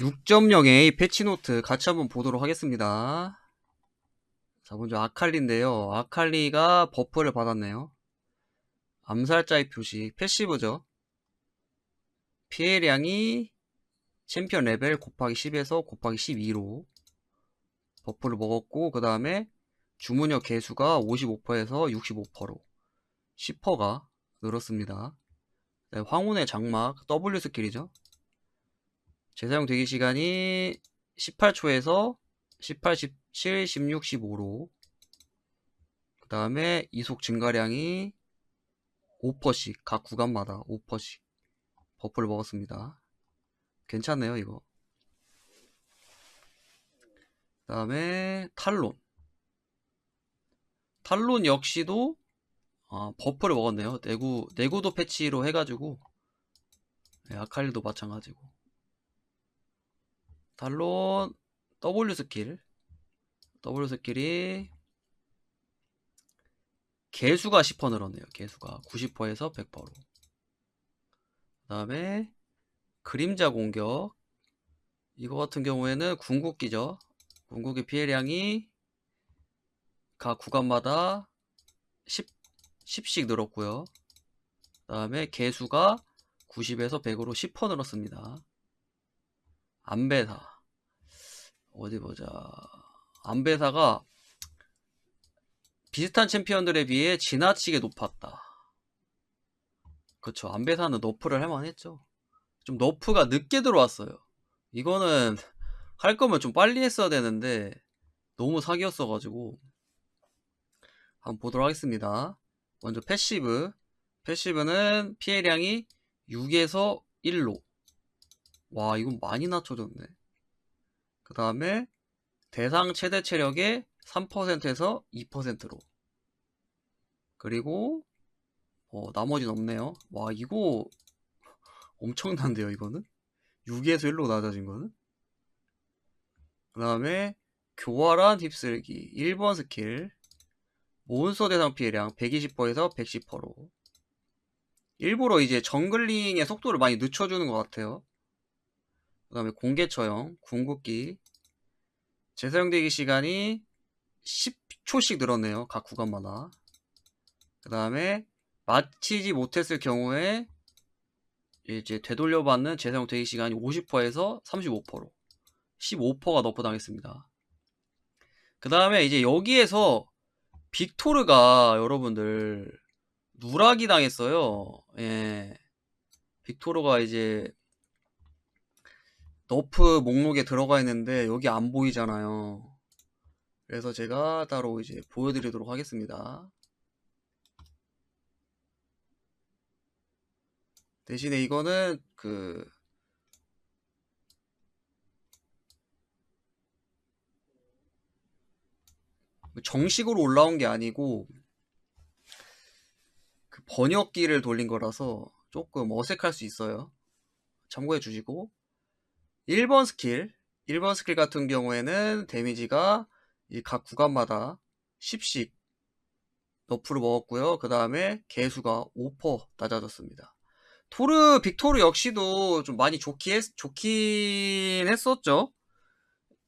6.0A 패치노트 같이 한번 보도록 하겠습니다. 자, 먼저 아칼리인데요. 아칼리가 버프를 받았네요. 암살자의 표시, 패시브죠. 피해량이 챔피언 레벨 곱하기 10에서 곱하기 12로 버프를 먹었고, 그 다음에 주문력 개수가 55%에서 65%로 10%가 늘었습니다. 네, 황혼의 장막, W 스킬이죠. 재사용 대기 시간이 18초에서 18, 17, 16, 15로. 그 다음에 이속 증가량이 5%씩 각 구간마다 5%씩 버프를 먹었습니다. 괜찮네요 이거. 그 다음에 탈론. 탈론 역시도 아, 버프를 먹었네요. 내구, 내구도 패치로 해가지고 네, 아칼리도 마찬가지고 탈론 W 스킬 W 스킬이 개수가 10% 늘었네요. 개수가 90%에서 100%로. 그 다음에 그림자 공격 이거 같은 경우에는 궁극기죠. 궁극기 피해량이 각 구간마다 10, 10씩 늘었고요. 그 다음에 개수가 90에서 100으로 10% 늘었습니다. 안배사 어디 보자. 안배사가 비슷한 챔피언들에 비해 지나치게 높았다. 그쵸. 안배사는 너프를 할만했죠. 좀 너프가 늦게 들어왔어요. 이거는 할 거면 좀 빨리 했어야 되는데 너무 사기였어 가지고 한번 보도록 하겠습니다. 먼저 패시브. 패시브는 피해량이 6에서 1로. 와 이건 많이 낮춰졌네 그 다음에 대상 최대 체력의 3%에서 2%로. 그리고 어, 나머지는 없네요. 와 이거 엄청난데요 이거는? 6에서 1로 낮아진 거는? 그 다음에 교활한 휩쓸기 1번 스킬 몬스터 대상 피해량 120%에서 110%로. 일부러 이제 정글링의 속도를 많이 늦춰주는 것 같아요 그 다음에 공개 처형, 궁극기 재사용 대기 시간이 10초씩 늘었네요. 각 구간마다. 그 다음에 마치지 못했을 경우에 이제 되돌려받는 재사용 대기 시간이 50%에서 35% 15%가 너프 당했습니다. 그 다음에 이제 여기에서 빅토르가 여러분들 누락이 당했어요. 예. 빅토르가 이제 너프 목록에 들어가 있는데 여기 안 보이잖아요. 그래서 제가 따로 이제 보여드리도록 하겠습니다. 대신에 이거는 그 정식으로 올라온 게 아니고 그 번역기를 돌린 거라서 조금 어색할 수 있어요. 참고해 주시고 1번 스킬 1번 스킬 같은 경우에는 데미지가 각 구간마다 10씩 너프를 먹었고요. 그 다음에 개수가 5% 낮아졌습니다. 토르 빅토르 역시도 좀 많이 좋기 했, 좋긴 했었죠.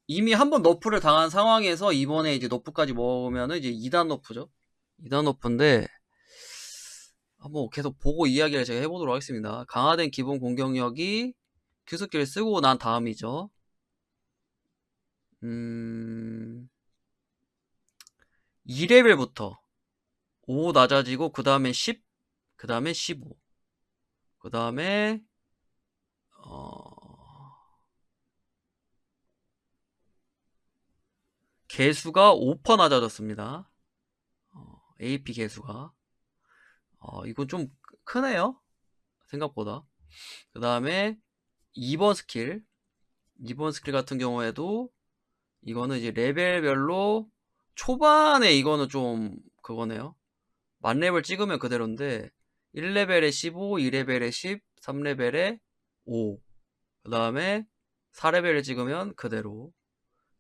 이미 한 번 너프를 당한 상황에서 이번에 이제 너프까지 먹으면 이제 2단 너프죠. 2단 너프인데 한번 계속 보고 이야기를 제가 해보도록 하겠습니다. 강화된 기본 공격력이 큐스키를 쓰고 난 다음이죠. 음... 2레벨부터 5 낮아지고 그 다음에 10, 그 다음에 15, 그 다음에 어... 개수가 5% 낮아졌습니다. 어, AP 개수가 어, 이건 좀 크네요. 생각보다. 그 다음에 2번 스킬 2번 스킬 같은 경우에도 이거는 이제 레벨별로 초반에 이거는 좀 그거네요 만렙을 찍으면 그대로인데 1레벨에 15, 2레벨에 10, 3레벨에 5. 그 다음에 4레벨을 찍으면 그대로.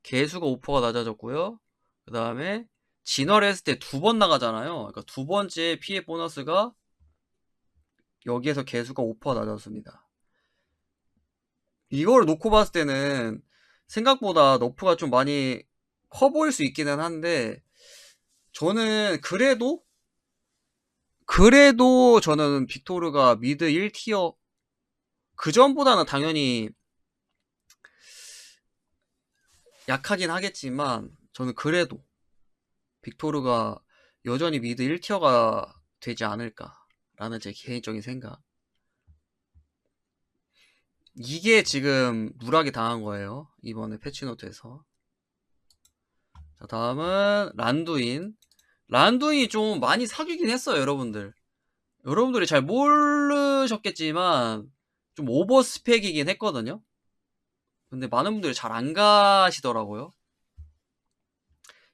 개수가 5%가 낮아졌고요. 그 다음에 진화를 했을 때 두 번 나가잖아요. 그러니까 두 번째 피해 보너스가 여기에서 개수가 5% 낮아졌습니다. 이걸 놓고 봤을 때는 생각보다 너프가 좀 많이 커 보일 수 있기는 한데 저는 그래도 그래도 저는 빅토르가 미드 1티어 그 전보다는 당연히 약하긴 하겠지만 저는 그래도 빅토르가 여전히 미드 1티어가 되지 않을까라는 제 개인적인 생각. 이게 지금 누락이 당한 거예요. 이번에 패치노트에서. 자, 다음은 란두인. 란두인이 좀 많이 사귀긴 했어요, 여러분들. 여러분들이 잘 모르셨겠지만 좀 오버 스펙이긴 했거든요. 근데 많은 분들이 잘 안 가시더라고요.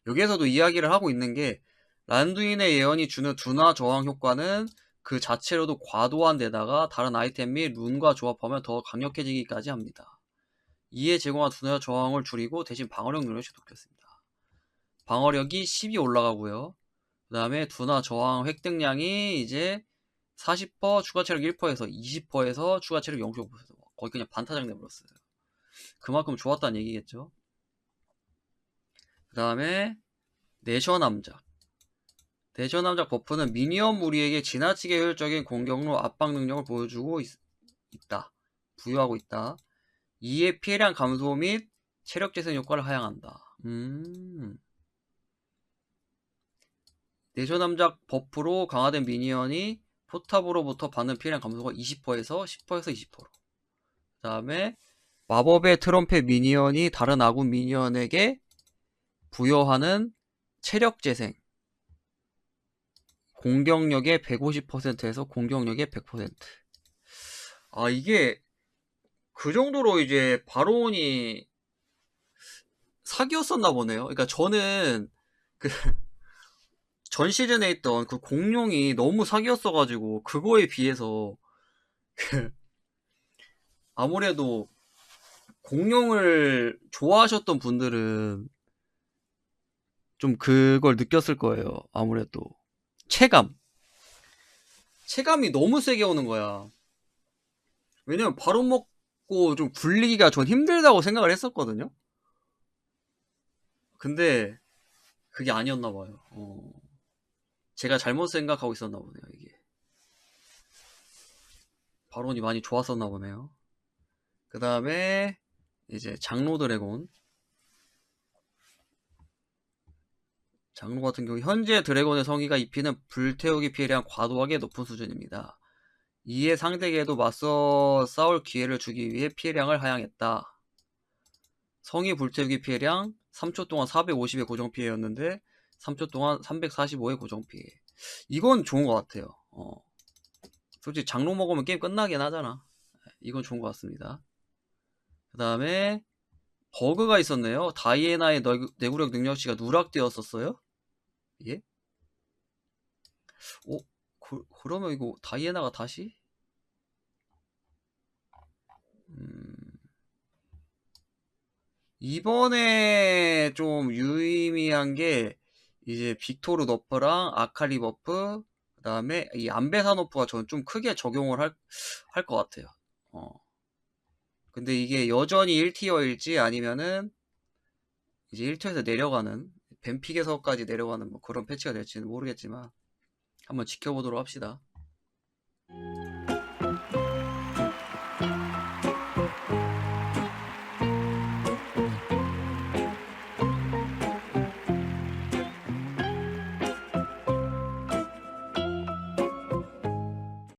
여기에서도 이야기를 하고 있는 게 란두인의 예언이 주는 둔화 저항 효과는 그 자체로도 과도한 데다가 다른 아이템 및 룬과 조합하면 더 강력해지기까지 합니다. 이에 제공한 둔화 저항을 줄이고 대신 방어력 능력이 높였습니다. 방어력이 10이 올라가고요. 그 다음에 둔화 저항 획득량이 이제 40% 추가 체력 1%에서 20%에서 추가 체력 0.5% 거의 그냥 반타작 내버렸어요. 그만큼 좋았다는 얘기겠죠. 그 다음에 내셔 남작. 남작 버프는 미니언 무리에게 지나치게 효율적인 공격로 압박 능력을 보여주고 있, 다 부여하고 있다. 이에 피해량 감소 및 체력 재생 효과를 하향한다. 음. 내셔 남작 버프로 강화된 미니언이 포탑으로부터 받는 피해량 감소가 20%에서 10%에서 20%. 그 다음에 마법의 트럼펫 미니언이 다른 아군 미니언에게 부여하는 체력 재생. 공격력의 150%에서 공격력의 100%. 아, 이게 그 정도로 이제 바론이 사기였었나 보네요. 그러니까 저는 그 전 시즌에 있던 그 공룡이 너무 사기였어가지고 그거에 비해서 그 아무래도 공룡을 좋아하셨던 분들은 좀 그걸 느꼈을 거예요. 아무래도 체감 체감이 너무 세게 오는 거야. 왜냐면 바로 먹고 좀 굴리기가 전 힘들다고 생각을 했었거든요. 근데 그게 아니었나 봐요. 어. 제가 잘못 생각하고 있었나 보네요, 이게. 바론이 많이 좋았었나 보네요. 그 다음에 이제 장로 드래곤. 장로 같은 경우 현재 드래곤의 성의가 입히는 불태우기 피해량 과도하게 높은 수준입니다. 이에 상대에게도 맞서 싸울 기회를 주기 위해 피해량을 하향했다. 성의 불태우기 피해량 3초 동안 450의 고정 피해였는데 3초 동안 345의 고정 피해. 이건 좋은 것 같아요. 어. 솔직히 장로 먹으면 게임 끝나긴 하잖아. 이건 좋은 것 같습니다. 그 다음에 버그가 있었네요. 다이애나의 내구력 능력치가 누락되었었어요. 예? 어? 그, 그러면 이거 다이애나가 다시? 음... 이번에 좀 유의미한 게 이제 빅토르 너프랑 아칼리 버프 그 다음에 이 안베사 너프가 저는 좀 크게 적용을 할 할 것 같아요. 어. 근데 이게 여전히 1티어일지 아니면은 이제 1티어에서 내려가는 뱀픽에서까지 내려가는 뭐 그런 패치가 될지는 모르겠지만 한번 지켜보도록 합시다.